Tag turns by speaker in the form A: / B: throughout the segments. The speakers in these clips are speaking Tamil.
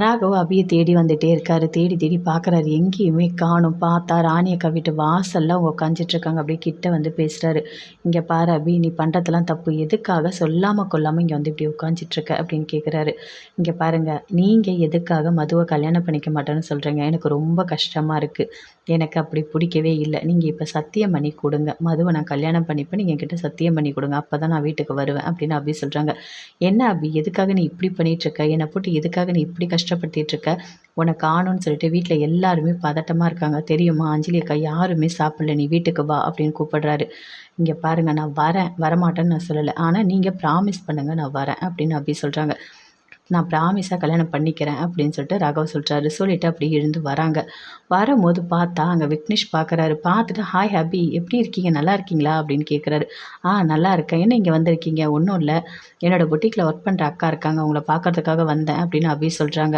A: ராகவ் அபியை தேடி வந்துட்டே இருக்காரு. தேடி தேடி பார்க்குறாரு எங்கேயுமே காணும் பார்த்தா ராணி அக்கா வீட்டு வாசல்ல அவங்க அப்படியே கிட்ட வந்து பேசுகிறாரு இங்கே பாரு அபி நீ பண்ணுறதெல்லாம் தப்பு. எதுக்காக சொல்லாமல் கொல்லாமல் இங்கே வந்து இப்படி உட்காந்துட்ருக்க அப்படின்னு கேட்குறாரு இங்கே பாருங்க நீங்கள் எதுக்காக மதுவை கல்யாணம் பண்ணிக்க மாட்டேன்னு சொல்கிறீங்க எனக்கு ரொம்ப கஷ்டமாக இருக்குது எனக்கு அப்படி பிடிக்கவே இல்லை. நீங்கள் இப்போ சத்தியம் பண்ணி கொடுங்க. மதுவை நான் கல்யாணம் பண்ணிப்பேன். நீங்கள் கிட்ட சத்தியம் பண்ணி கொடுங்க. அப்போ தான் நான் வீட்டுக்கு வருவேன் அப்படின்னு அபி சொல்கிறாங்க என்ன அபி? எதுக்காக நீ இப்படி பண்ணிகிட்ருக்க என்னை போட்டு எதுக்காக நீ இப்படி கஷ்டம் இருக்க உன்னை காணும்னு சொல்லிட்டு வீட்டில் எல்லாருமே பதட்டமாக இருக்காங்க. தெரியுமா? அஞ்சலி அக்கா யாருமே சாப்பிடல. நீ வீட்டுக்கு வா அப்படின்னு கூப்பிடுறாரு. இங்கே பாருங்கள் நான் வரேன். வரமாட்டேன்னு நான் சொல்லலை. ஆனால் நீங்கள் ப்ராமிஸ் பண்ணுங்கள் நான் வரேன் அப்படின்னு அப்படி சொல்கிறாங்க நான் ப்ராமிஸாக கல்யாணம் பண்ணிக்கிறேன் அப்படின்னு சொல்லிட்டு ராகவ் சொல்கிறாரு சொல்லிவிட்டு அப்படி எழுந்து வராங்க. வரும்போது பார்த்தா அங்கே விக்னேஷ் பார்க்குறாரு பார்த்துட்டு ஹாய் ஹாபி எப்படி இருக்கீங்க? நல்லா இருக்கீங்களா? அப்படின்னு கேட்குறாரு ஆ நல்லா இருக்கேன். என்ன இங்கே வந்திருக்கீங்க? ஒன்றும் இல்லை. என்னோடய பொட்டிக்கில் ஒர்க் பண்ணுற அக்கா இருக்காங்க. அவங்கள பார்க்கறதுக்காக வந்தேன். அப்படின்னு அபி சொல்கிறாங்க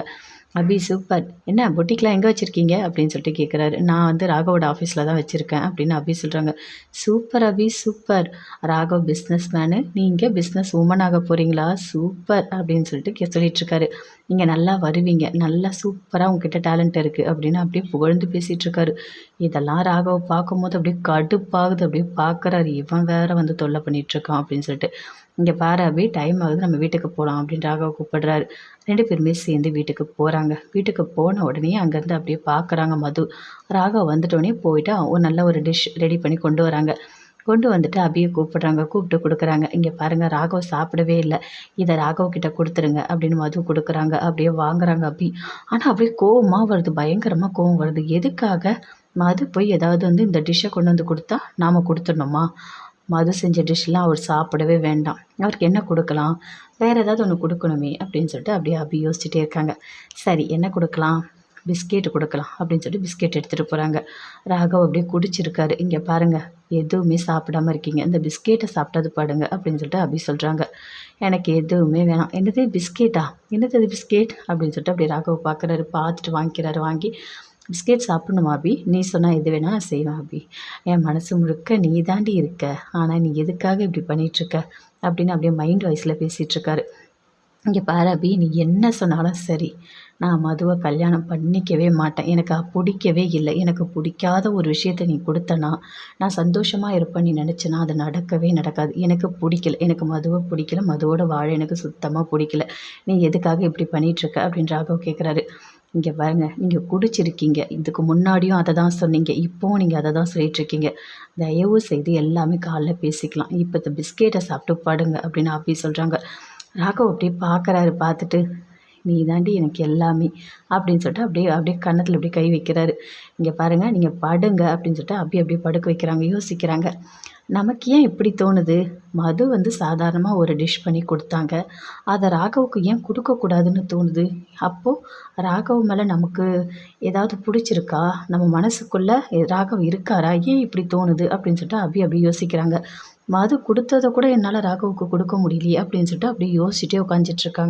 A: அபி சூப்பர். என்ன பொட்டிக்கெலாம் எங்கே வச்சுருக்கீங்க? அப்படின்னு சொல்லிட்டு கேட்குறாரு நான் வந்து ராகவோட ஆஃபீஸில் தான் வச்சுருக்கேன் அப்படின்னு அபி சொல்கிறாங்க super Abhi super. Raghav businessman நீங்கள் பிஸ்னஸ் உமனாக போகிறீங்களா சூப்பர் அப்படின்னு சொல்லிட்டு கே சொல்லிகிட்ருக்காரு நீங்கள் நல்லா வருவீங்க நல்லா சூப்பராக உங்ககிட்ட டேலண்ட் இருக்குது அப்படின்னு அப்படியே புகழ்ந்து பேசிகிட்ருக்காரு இதெல்லாம் ராகவ் பார்க்கும்போது அப்படியே கடுப்பாகுது அப்படியே பார்க்குறாரு. இவன் வேற வந்து தொல்லை பண்ணிகிட்ருக்கான் அப்படின்னு சொல்லிட்டு. இங்கே பாரு அபி டைம் ஆகுது நம்ம வீட்டுக்கு போகலாம் அப்படின்னு ராகவ் கூப்பிடுறாரு. ரெண்டு பேருமே சேர்ந்து வீட்டுக்கு போகிறாங்க வீட்டுக்கு போன உடனே அங்கேருந்து அப்படியே பார்க்குறாங்க மது. ராகவ் வந்துட்டோடனே போயிட்டு ஒரு நல்ல ஒரு டிஷ் ரெடி பண்ணி கொண்டு வராங்க. கொண்டு வந்துட்டு அபியை கூப்பிட்றாங்க. கூப்பிட்டு கொடுக்குறாங்க. இங்கே பாருங்கள் ராகவ் சாப்பிடவே இல்லை. இதை ராகவ் கிட்ட கொடுத்துருங்க அப்படின்னு மது கொடுக்குறாங்க. அப்படியே வாங்குறாங்க அபி. ஆனால் அப்படியே கோவமாக வருது. பயங்கரமாக கோவம் வருது. எதுக்காக மது போய் ஏதாவது வந்து இந்த டிஷ்ஷை கொண்டு வந்து கொடுத்தா நாம் கொடுத்துடணுமா? மது செஞ்ச டிஷ்லாம் அவர் சாப்பிடவே வேண்டாம். அவருக்கு என்ன கொடுக்கலாம்? வேறு ஏதாவது ஒன்று கொடுக்கணுமே அப்படின்னு சொல்லிட்டு அப்படியே அப்படி யோசிச்சுட்டே இருக்காங்க. சரி என்ன கொடுக்கலாம்? பிஸ்கெட்டு கொடுக்கலாம் அப்படின்னு சொல்லிட்டு பிஸ்கெட் எடுத்துகிட்டு போகிறாங்க ராகவ் அப்படியே குடிச்சிருக்காரு. இங்கே பாருங்கள் எதுவுமே சாப்பிடாம இருக்கீங்க. இந்த பிஸ்கெட்டை சாப்பிட்டது பாடுங்க அப்படின்னு சொல்லிட்டு அப்படி சொல்கிறாங்க எனக்கு எதுவுமே வேணாம். என்னது பிஸ்கெட்டா? என்னது பிஸ்கெட்? அப்படின்னு சொல்லிட்டு அப்படி ராகவ் பார்க்குறாரு பார்த்துட்டு வாங்கிக்கிறாரு. வாங்கி பிஸ்கெட் சாப்பிடணுமா அபி நீ சொன்னால் எது வேணால் நான் செய்வேன் அபி என் மனசு முழுக்க நீ தாண்டி இருக்க. ஆனால் நீ எதுக்காக இப்படி பண்ணிகிட்ருக்க அப்படின்னு அப்படியே மைண்ட் வாய்ஸில் பேசிகிட்ருக்காரு இங்கே பாரு அபி நீ என்ன சொன்னாலும் சரி நான் மதுவை கல்யாணம் பண்ணிக்கவே மாட்டேன். எனக்கு பிடிக்கவே இல்லை. எனக்கு பிடிக்காத ஒரு விஷயத்த நீ கொடுத்தனா நான் சந்தோஷமாக இருப்பேன் நீ நினச்சேன்னா அது நடக்கவே நடக்காது. எனக்கு பிடிக்கல. எனக்கு மதுவை பிடிக்கல. மதுவோட வாழ எனக்கு சுத்தமாக பிடிக்கல. நீ எதுக்காக இப்படி பண்ணிகிட்ருக்க அப்படின்னு ராகவ் கேட்குறாரு இங்கே பாருங்க நீங்கள் குடிச்சிருக்கீங்க. இதுக்கு முன்னாடியும் அதை தான் சொன்னீங்க. இப்போவும் நீங்கள் அதை தான் சொல்லிகிட்ருக்கீங்க தயவு செய்து எல்லாமே காலைல பேசிக்கலாம். இப்போ இந்த பிஸ்கெட்டை சாப்பிட்டு படுங்க அப்படின்னு அப்படி சொல்கிறாங்க ராகவ் அப்படியே பார்க்குறாரு பார்த்துட்டு நீ தாண்டி எனக்கு எல்லாமே அப்படின்னு சொல்லிட்டு அப்படியே அப்படியே கன்னத்தில் அப்படியே கை வைக்கிறாரு. இங்கே பாருங்கள் நீங்கள் படுங்க அப்படின்னு சொல்லிட்டு அப்படியே அப்படியே படுக்க வைக்கிறாங்க யோசிக்கிறாங்க. நமக்கு ஏன் இப்படி தோணுது? மது வந்து சாதாரணமாக ஒரு டிஷ் பண்ணி கொடுத்தாங்க. அதை ராகவுக்கு ஏன் கொடுக்கக்கூடாதுன்னு தோணுது? அப்போது ராகவ் மேலே நமக்கு ஏதாவது பிடிச்சிருக்கா? நம்ம மனசுக்குள்ளே ராகவ் இருக்காரா? ஏன் இப்படி தோணுது? அப்படின்னு சொல்லிட்டு அப்படி அப்படி யோசிக்கிறாங்க. மது கொடுத்ததை கூட என்னால் ராகவுக்கு கொடுக்க முடியலையே அப்படின்னு சொல்லிட்டு அப்படியே யோசிச்சுட்டே உட்காந்துட்ருக்காங்க